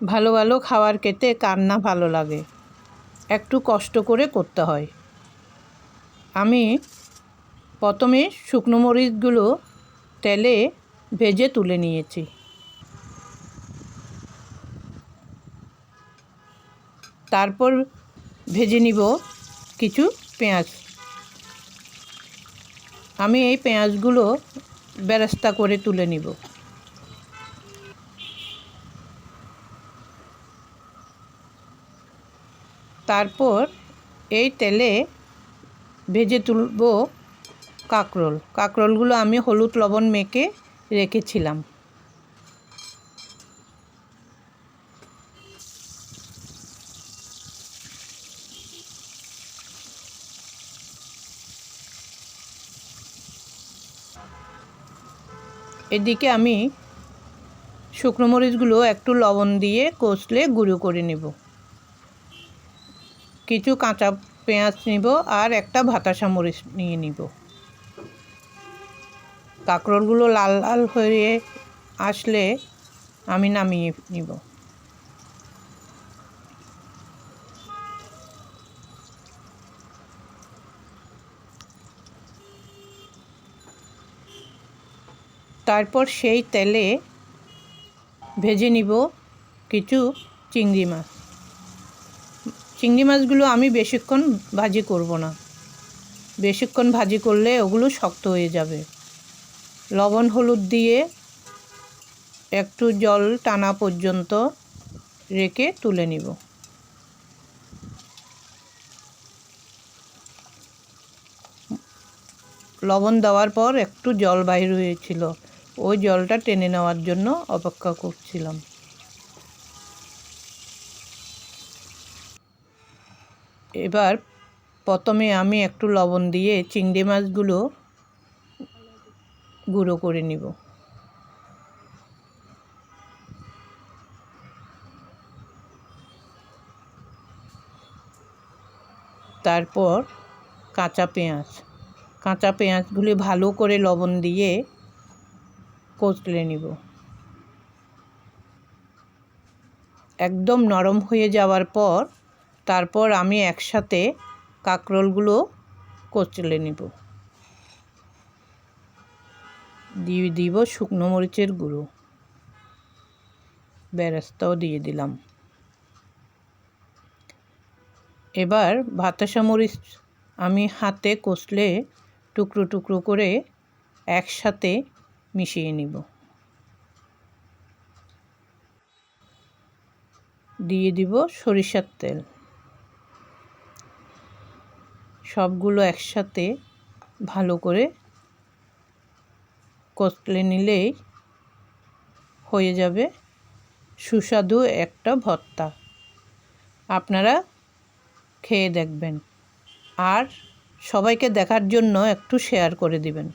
ভালো ভালো খাবার খেতে কার না ভালো লাগে। একটু কষ্ট করে করতে হয়। আমি প্রথমে শুকনো মরিচগুলো তেলে ভেজে তুলে নিয়েছি। তারপর ভেজে নিব কিছু পেঁয়াজ। আমি এই পেঁয়াজগুলো বেরেস্তা করে তুলে নিব। তারপর এই তেলে ভেজে তুলব কাঁকরোল। কাঁকরোলগুলো আমি হলুদ লবণ মেখে রেখেছিলাম। এদিকে আমি শুকনো মরিচগুলো একটু লবণ দিয়ে কষলে গুঁড়ো করে নেব। কিছু কাঁচা পেঁয়াজ নিব আর একটা ভাতাসা মরিচ নিয়ে নিব। কাঁকরোলগুলো লাল লাল হয়ে আসলে আমি নামিয়ে নিব। তারপর সেই তেলে ভেজে নিব কিছু চিংড়ি মাছ। চিংড়ি মাছগুলো আমি বেশিক্ষণ ভাজি করব না। বেশিক্ষণ ভাজি করলে ওগুলো শক্ত হয়ে যাবে। লবণ, হলুদ দিয়ে একটু জল টানা পর্যন্ত রেখে তুলে নিব। লবণ দেওয়ার পর একটু জল বাইর হয়েছিল। ওই জলটা টেনে নেওয়ার জন্য অপেক্ষা করছিলাম। এবার প্রথমে আমি একটু লবণ দিয়ে চিংড়ি মাছগুলো গুঁড়ো করে নিব। তারপর কাঁচা পেঁয়াজ। কাঁচা পেঁয়াজগুলি ভালো করে লবণ দিয়ে কচলে নিব। একদম নরম হয়ে যাওয়ার পর তারপর আমি একসাথে কাঁকরোলগুলো কচলে নিব। দিয়ে দিব শুকনো মরিচের গুঁড়ো। বেরেস্তাও দিয়ে দিলাম। এবার ভাতাসা মরিচ আমি হাতে কষলে টুকরো টুকরো করে একসাথে মিশিয়ে নিব। দিয়ে দিব সরিষার তেল। সবগুলো একসাথে ভালো করে কষলে নিলেই হয়ে যাবে। সুস্বাদু একটা ভর্তা। আপনারা খেয়ে দেখবেন। আর সবাইকে দেখার জন্য একটু শেয়ার করে দিবেন।